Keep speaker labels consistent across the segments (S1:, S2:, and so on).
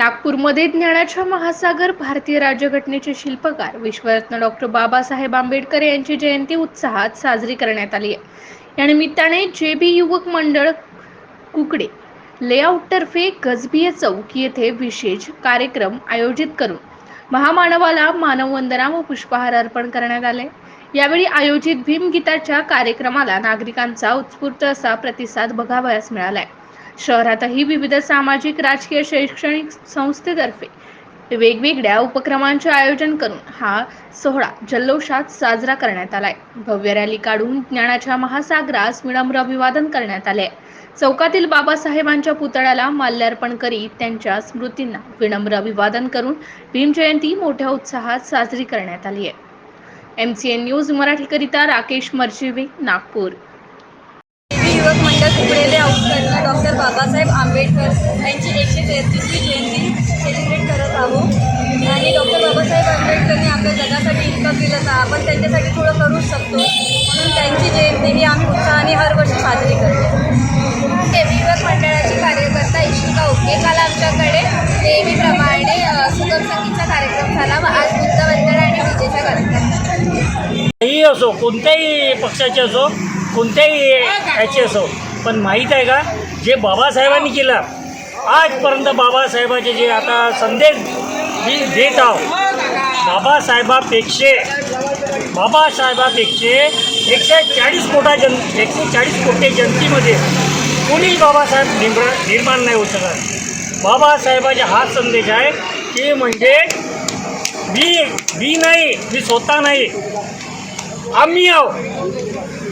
S1: नागपूरमध्ये ज्ञानाच्या महासागर भारतीय राज्यघटनेचे शिल्पकार विश्वरत्न डॉक्टर बाबासाहेब आंबेडकर यांची जयंती उत्साहात साजरी करण्यात आली आहे. या निमित्ताने जे बी युवक मंडळ कुकडे लेआउटतर्फे गजबीय चौक येथे विशेष कार्यक्रम आयोजित करून महामानवाला मानववंदना व पुष्पहार अर्पण करण्यात आले. यावेळी आयोजित भीमगीताच्या कार्यक्रमाला नागरिकांचा उत्स्फूर्त असा प्रतिसाद बघावयास मिळालाय. शहरातही विविध सामाजिक राजकीय शैक्षणिक संस्थेतर्फे वेगवेगळ्या उपक्रमांचे आयोजन करून हा सोहळा जल्लोषात साजरा करण्यात आलाय. भव्य रॅली काढून ज्ञानाच्या महासागरास विनम्र अभिवादन करण्यात आले चौकातील बाबासाहेबांच्या पुतळ्याला माल्यार्पण करीत त्यांच्या स्मृतींना विनम्र अभिवादन करून भीम जयंती मोठ्या उत्साहात साजरी करण्यात आली आहे. एम सी एन न्यूज मराठीकरिता राकेश मर्जिवे नागपूर.
S2: युवक मंडळ डॉक्टर बाबासाहेब आंबेडकर यांची एकशे तेहतीसवी जयंती सेलिब्रेट करत आहोत. आणि डॉक्टर बाबासाहेब आंबेडकरने आपल्या जगासाठी इतकं केलं तर आपण त्यांच्यासाठी थोडं करूच शकतो. म्हणून त्यांची जयंती ही आम्ही उत्साहाने हर वर्षी साजरी करतो. देवी युवक मंडळाचे कार्यकर्ता इशिका ओके काल आमच्याकडे अ, सुगम संगीतचा कार्यक्रम झाला व आज बुद्धवंदना आणि विजेचा कार्यक्रम
S3: काही असो कोणत्याही पक्षाचे असो कोणत्याही याचे असो पण माहीत आहे का? जे बाबासाहेबांनी केलं आजपर्यंत बाबासाहेबाचे जे आता संदेश मी देत आहो बाबासाहेबापेक्षे बाबासाहेबापेक्षे एकशे चाळीस कोटा जन एकशे चाळीस कोटी जनतेमध्ये कोणीही बाबासाहेब निर्माण निर्माण नाही होत शकत. बाबासाहेबाचा हा संदेश आहे की म्हणजे मी मी नाही मी स्वतः नाही. आम्ही आहो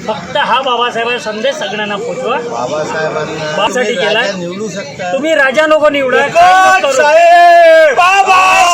S3: फक्त हा बाबासाहेबांचा संदेश सगळ्यांना पोचवा.
S4: बाबासाहेबांना निवडू शकता.
S3: तुम्ही राजा नको निवडा! बाबा!